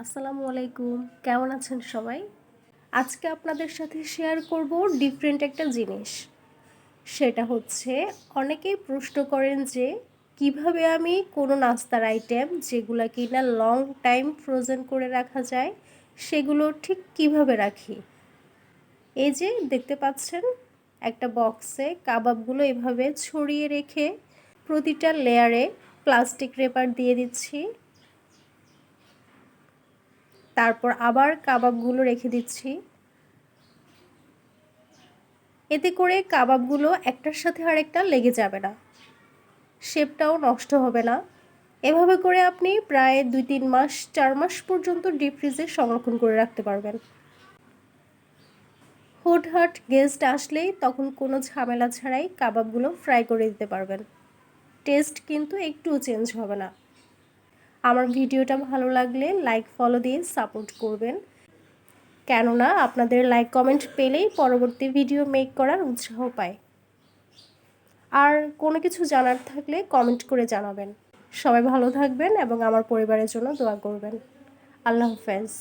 আসসালামু আলাইকুম। কেমন আছেন সবাই? আজকে আপনাদের সাথে শেয়ার করব ডিফারেন্ট একটা জিনিস। সেটা হচ্ছে, অনেকেই প্রশ্ন করেন যে, কীভাবে আমি কোনো নাস্তার আইটেম যেগুলো কি না লং টাইম ফ্রোজেন করে রাখা যায়, সেগুলো ঠিক কীভাবে রাখি? এই যে দেখতে পাচ্ছেন, একটা বক্সে কাবাবগুলো এভাবে ছড়িয়ে রেখে প্রতিটা লেয়ারে প্লাস্টিক রেপার দিয়ে দিচ্ছি। তারপর আবার কাবাবগুলো রেখে দিচ্ছি। এতে করে কাবাবগুলো একটার সাথে আরেকটা লেগে যাবে না। শেপটাও নষ্ট হবে না। এভাবে করে আপনি প্রায় দুই তিন মাস, চার মাস পর্যন্ত ডিপ ফ্রিজে সংরক্ষণ করে রাখতে পারবেন। হুটহাট গেস্ট আসলেই তখন কোনো ঝামেলা ছাড়াই কাবাবগুলো ফ্রাই করে দিতে পারবেন। টেস্ট কিন্তু একটুও চেঞ্জ হবে না। আমার ভিডিওটা ভালো লাগলে লাইক ফলো দিয়ে সাপোর্ট করবেন। কেননা আপনাদের লাইক কমেন্ট পেলেই পরবর্তী ভিডিও মেক করার উৎসাহ পায়। আর কোনো কিছু জানার থাকলে কমেন্ট করে জানাবেন। সবাই ভালো থাকবেন এবং আমার পরিবারের জন্য দোয়া করবেন। আল্লাহ হাফেজ।